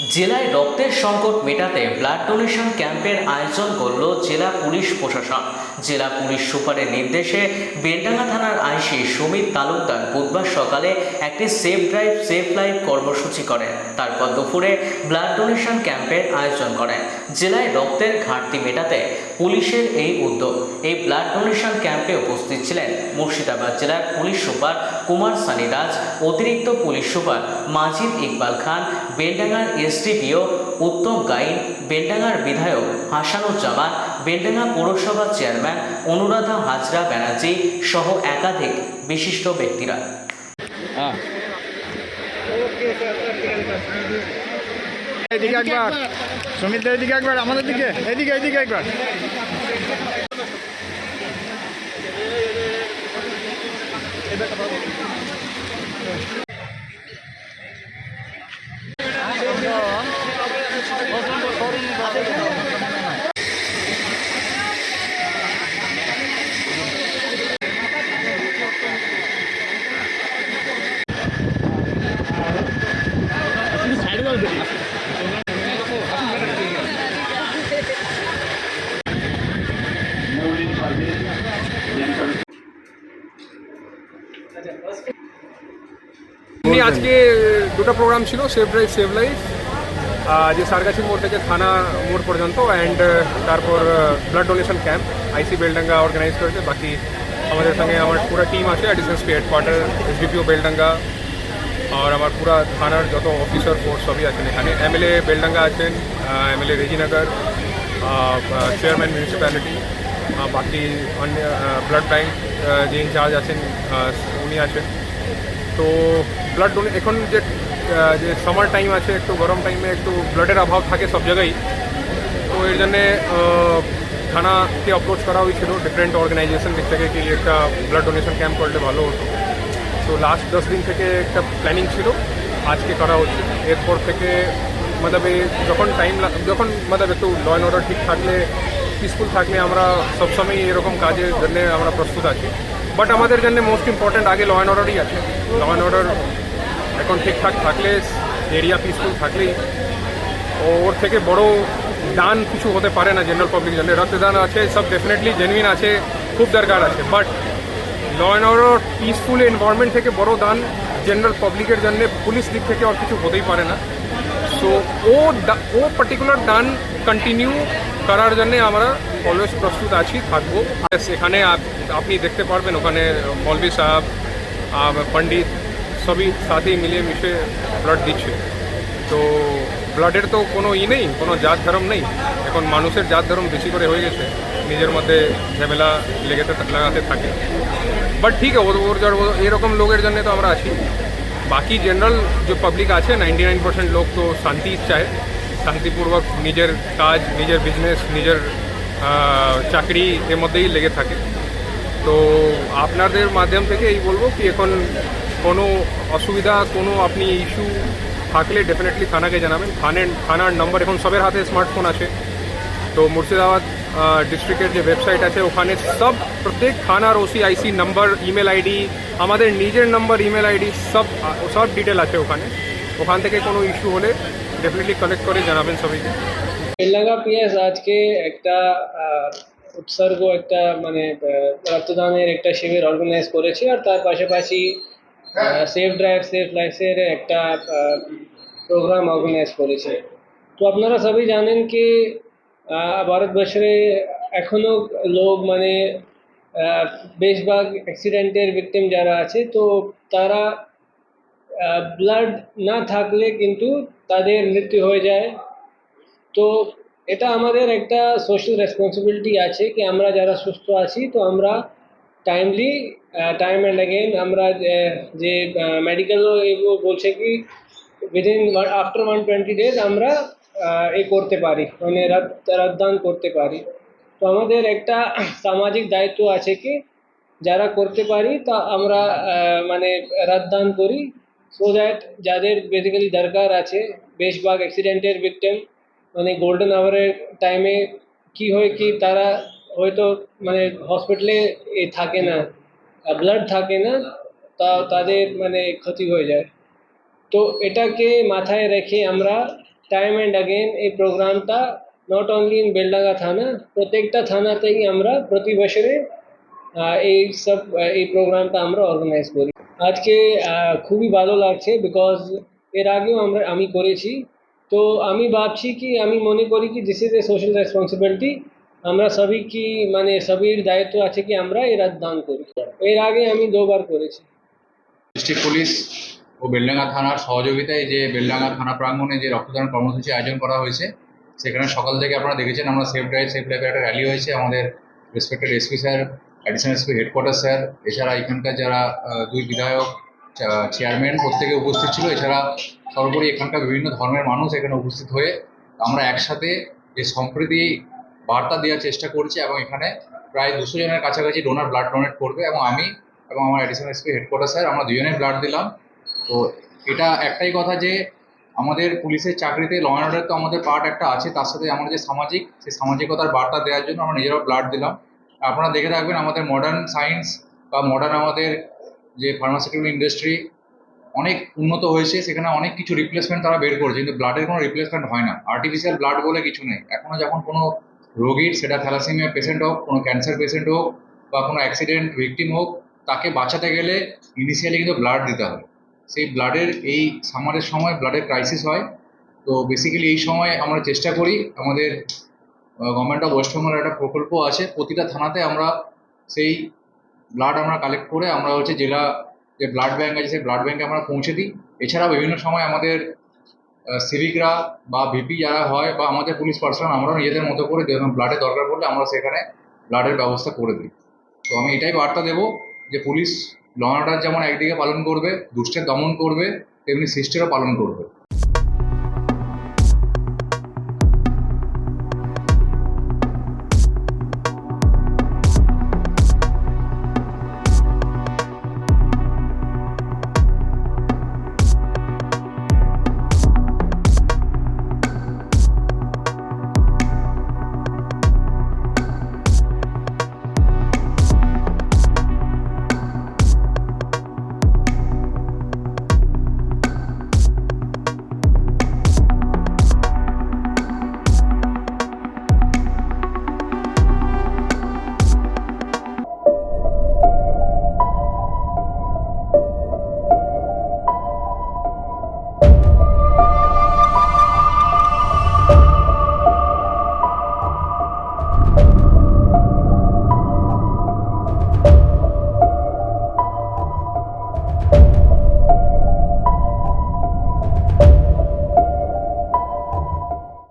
জেলায় রক্তের সংকট মেটাতে ব্লাড ডোনেশন ক্যাম্পের আয়োজন করল জেলা পুলিশ প্রশাসন। জেলা পুলিশ সুপারের নির্দেশে বেলডাঙ্গা থানার আইসি সুমিত তালুকদার বুধবার সকালে একটি সেফ ড্রাইভ, সেফ লাইফ কর্মসূচি করেন তারপর দুপুরে ব্লাড ডোনেশন ক্যাম্পের আয়োজন করেন জেলায় রক্তের ঘাটতি মেটাতে পুলিশের এই উদ্যোগ। এই ব্লাড ডোনেশন ক্যাম্পে উপস্থিত ছিলেন মুর্শিদাবাদ জেলার পুলিশ সুপার কুমার সানি দাস অতিরিক্ত পুলিশ সুপার মাজিদ ইকবাল খান, বেলডাঙ্গার এসডিপিও উত্তম গাইন, বেলডাঙ্গার বিধায়ক হাসানুজ্জামান, বেলডাঙ্গা পৌরসভার চেয়ারম্যান অনুরাধা হাজরা ব্যানার্জি সহ একাধিক বিশিষ্ট ব্যক্তিরা। এদিকে একবার। সুমিত এদিকে একবার। আমাদের দিকে। এদিকে এদিকে একবার। এমনি আজকে দুটো প্রোগ্রাম ছিল সেভ ড্রাইভ সেভ লাইফ যে সারগাছি মোড় থেকে থানা মোড় পর্যন্ত অ্যান্ড তারপর blood donation camp IC Beldanga organise করেছে বাকি আমাদের সঙ্গে আমার পুরো টিম আছে ডিসেন্সপি হেডকোয়ার্টার এসডিপিও বেলডাঙ্গা আর আমার পুরা থানার যত অফিসার ফোর্স সবই আছেন এখানে এমএলএ বেলডাঙ্গা আছেন এমএলএ রেজিনগর চেয়ারম্যান মিউনিসিপ্যালিটি বাকি অন্য ব্লাড ব্যাংক যে ইনচার্জ আছেন আহ, উনি আছেন তো ব্লাড ডোনে এখন যে যে সামার টাইম আছে, একটু গরম টাইমে একটু ব্লাডের অভাব থাকে সব জায়গায়। তো এর জন্যে থানাকে অ্যাপ্রোচ করা হয়েছিল ডিফারেন্ট অর্গানাইজেশন দিক থেকে কি একটা ব্লাড ডোনেশন ক্যাম্প করলে ভালো হতো। তো লাস্ট দশ দিন থেকে একটা প্ল্যানিং ছিল, আজকে করা হচ্ছে। এরপর থেকে এই যখন টাইম যখন মতলব একটু ল অ্যান্ড অর্ডার ঠিক থাকলে পিসফুল থাকলে আমরা সবসময় এরকম কাজের জন্য আমরা প্রস্তুত আছি। বাট আমাদের জন্য মোস্ট ইম্পর্ট্যান্ট আগে ল অ্যান্ড অর্ডারই আছে। ল অ্যান্ড অর্ডার এখন ঠিকঠাক থাকলে এরিয়া পিসফুল থাকলেই। ওর থেকে বড় দান কিছু হতে পারে না জেনারেল পাবলিক জন্য। রক্তদান আছে, সব ডেফিনেটলি জেনুইন আছে, খুব দরকার আছে। But law and order peaceful environment থেকে বড় দান জেনারেল পাবলিকের জন্য, পুলিশ দিক থেকে আর কিছু হতেই পারে না। সো ও ও পার্টিকুলার দান কন্টিনিউ করার জন্য আমরা অলওয়েজ প্রস্তুত আছি, থাকব। সেখানে আপনি দেখতে পারবেন ওখানে মৌলভী সাহেব পণ্ডিত সবই সাথে মিলিয়ে মিশে ব্লাড দিচ্ছে। তো ব্লাডের তো কোনো ই নেই, কোনো জাত ধর্ম নেই। এখন মানুষের জাত ধর্ম বেশি করে হয়ে গেছে, নিজের মধ্যে ঝামেলা লেগেতে লাগাতে থাকে। বাট ঠিক আছে ওর এরকম লোকের জন্য তো আমরা আছি। বাকি জেনারেল যে পাবলিক আছে নাইনটি নাইন পার্সেন্ট লোক তো শান্তি চায়। শান্তিপূর্বক নিজের কাজ, নিজের বিজনেস নিজের চাকরি এর মধ্যেই লেগে থাকে। তো আপনাদের মাধ্যম থেকে এই বলব কি, এখন কোনো অসুবিধা, কোনো আপনি ইস্যু থাকলে ডেফিনেটলি থানাকে জানাবেন। থানের থানার নম্বর এখন সবের হাতে স্মার্টফোন আছে। তো মুর্শিদাবাদ ডিস্ট্রিক্টের যে ওয়েবসাইট আছে, ওখানে সব প্রত্যেক থানার OC IC number email ID আমাদের নিজের নাম্বার ইমেল আইডি সব সব ডিটেল আছে ওখানে। ওখান থেকে কোনো ইস্যু হলে ডেফিনেটলি কালেক্ট করে জানাবেন সবাইকে। বেলডাঙ্গা পিএস আজকে একটা উৎসর্গ একটা মানে রক্তদানের একটা শিবির অর্গানাইজ করেছে আর তার পাশাপাশি সেফ ড্রাইভ সেফ লাইফের একটা প্রোগ্রাম অর্গানাইজ করেছে। তো আপনারা সবই জানেন কি ভারতবর্ষে এখনও লোক মানে আহ, বেশিরভাগ অ্যাক্সিডেন্টের ভিকটিম যারা আছে তো তারা ব্লাড না থাকলে কিন্তু তাদের মৃত্যু হয়ে যায়। তো এটা আমাদের একটা সোশ্যাল রেসপন্সিবিলিটি আছে কি আমরা যারা সুস্থ আছি, তো আমরা টাইমলি টাইম অ্যান্ড অ্যাগেন আমরা যে- মেডিকেলও বলছে কি within after one twenty days আমরা এ করতে পারি মানে রক্ত রক্তদান করতে পারি। তো আমাদের একটা সামাজিক দায়িত্ব আছে কি, যারা করতে পারি তা আমরা মানে রক্তদান করি। সো দ্যাট যাদের বেসিক্যালি দরকার আছে বেশিরভাগ অ্যাক্সিডেন্টের ভিকটিম মানে গোল্ডেন আওয়ারের টাইমে কি হয় কি তারা হয়তো মানে হসপিটালে থাকে না ব্লাড থাকে না, তা তাদের মানে ক্ষতি হয়ে যায়। তো এটাকে মাথায় রেখে আমরা টাইম অ্যান্ড অ্যাগেন এই প্রোগ্রামটা নট অনলি ইন বেলডাঙ্গা থানা, প্রত্যেকটা থানাতেই আমরা প্রতি বছরে এই সব এই প্রোগ্রামটা আমরা অর্গানাইজ করি। আজকে খুবই ভালো লাগছে বিকজ এর আগেও আমরা, আমি করেছি। তো আমি ভাবছি কি, আমি মনে করি কি this is a social responsibility আমরা সবই কি মানে সবির দায়িত্ব আছে কি, আমরা এর দান করি। এর আগে আমি দুবার করেছি। ডিস্ট্রিক্ট পুলিশ ও বেলডাঙ্গা থানার সহযোগিতায় যে বেলডাঙ্গা থানা প্রাঙ্গণে যে রক্তদান কর্মসূচি আয়োজন করা হয়েছে, সেখানে সকাল থেকে আপনারা দেখেছেন, আমরা সেফ ড্রাইভ সেফ লাইফের একটা র্যালি হয়েছে। আমাদের respected SP sir additional SP headquarter sir এছাড়া এখানকার যারা দুই বিধায়ক চেয়ারম্যান প্রত্যেকে উপস্থিত ছিল। এছাড়া সর্বোপরি এখানকার বিভিন্ন ধর্মের মানুষ এখানে উপস্থিত হয়ে আমরা একসাথে যে সম্প্রীতি বার্তা দেওয়ার চেষ্টা করছি এবং এখানে প্রায় দুশো জনের কাছাকাছি ডোনার ব্লাড ডোনেট করবে এবং আমি এবং আমার অ্যাডিশনাল এসপি হেডকোয়ার্টার স্যার আমরা দুজনে ব্লাড দিলাম। তো এটা একটাই কথা যে আমাদের পুলিশের চাকরিতে ল অর্ডার তো আমাদের পার্ট একটা আছে। তার সাথে আমাদের যে সামাজিক সেই সামাজিকতার বার্তা দেওয়ার জন্য আমরা নিজেরাও ব্লাড দিলাম। আপনারা দেখে থাকবেন আমাদের মডার্ন সায়েন্স বা মডার্ন আমাদের যে ফার্মাসিউটিক্যাল ইন্ডাস্ট্রি অনেক উন্নত হয়েছে, সেখানে অনেক কিছু রিপ্লেসমেন্ট তারা বের করেছে, কিন্তু ব্লাডের কোনো রিপ্লেসমেন্ট হয় না। আর্টিফিশিয়াল ব্লাড বলে কিছু নেই। এখনও যখন কোনো রোগীর, সেটা থ্যালাসেমিয়া পেশেন্ট হোক, কোনো ক্যান্সার পেশেন্ট হোক বা কোনো অ্যাক্সিডেন্ট ভিকটিম হোক, তাকে বাঁচাতে গেলে ইনিশিয়ালি কিন্তু ব্লাড দিতে হবে। সেই ব্লাডের এই সামারের সময় ব্লাডের ক্রাইসিস হয়। তো বেসিক্যালি এই সময় আমরা চেষ্টা করি আমাদের গভর্নমেন্ট অফ ওয়েস্ট বেঙ্গলের একটা প্রকল্প আছে। প্রতিটা থানাতে আমরা সেই ব্লাড আমরা কালেক্ট করে আমরা হচ্ছে জেলা যে ব্লাড ব্যাংক আছে, সেই ব্লাড ব্যাঙ্কে আমরা পৌঁছে দিই। এছাড়াও বিভিন্ন সময় আমাদের সিভিকরা বা ভিপি যারা হয় বা আমাদের পুলিশ পার্সন আমরাও নিজেদের মতো করে ব্লাডের দরকার পড়লে আমরা সেখানে ব্লাডের ব্যবস্থা করে দিই। তো আমি এটাই বার্তা দেবো যে পুলিশ ল অর্ডার যেমন একদিকে পালন করবে, দুষ্টের দমন করবে, তেমনি সৃষ্টিরও পালন করবে।